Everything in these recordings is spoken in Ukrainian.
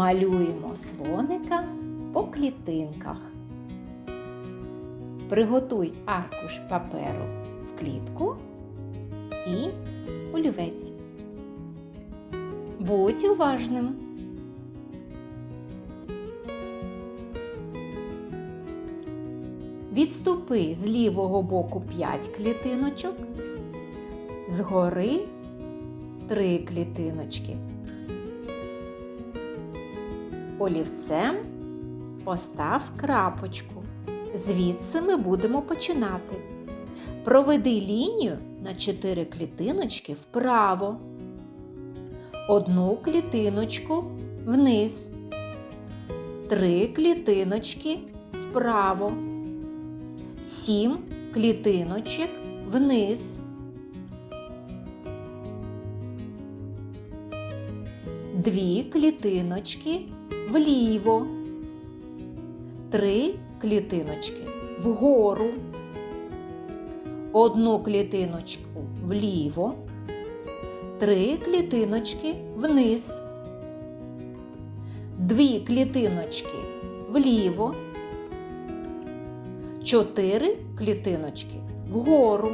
Малюємо слоника по клітинках. Приготуй аркуш паперу в клітку і олівець. Будь уважним. Відступи з лівого боку 5 клітиночок, згори 3 клітиночки. Олівцем постав крапочку. Звідси ми будемо починати. Проведи лінію на 4 клітиночки вправо. Одну клітиночку вниз. Три клітиночки вправо. Сім клітиночок вниз. Дві клітиночки вліво. Три клітиночки вгору. Одну клітиночку вліво. Три клітиночки вниз. Дві клітиночки вліво. Чотири клітиночки вгору.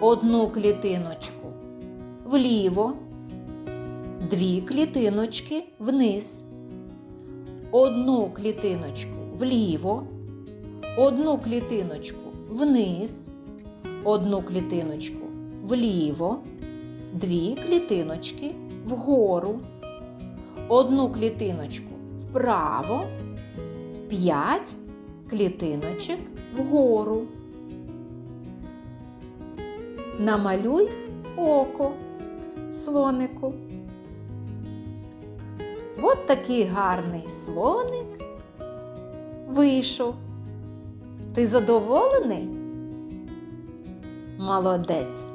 Одну клітиночку вліво. Дві клітиночки вниз. Одну клітиночку вліво. Одну клітиночку вниз. Одну клітиночку вліво. Дві клітиночки вгору. Одну клітиночку вправо. П'ять клітиночок вгору. Намалюй око слонику. От такий гарний слоник вийшов. Ти задоволений? Молодець.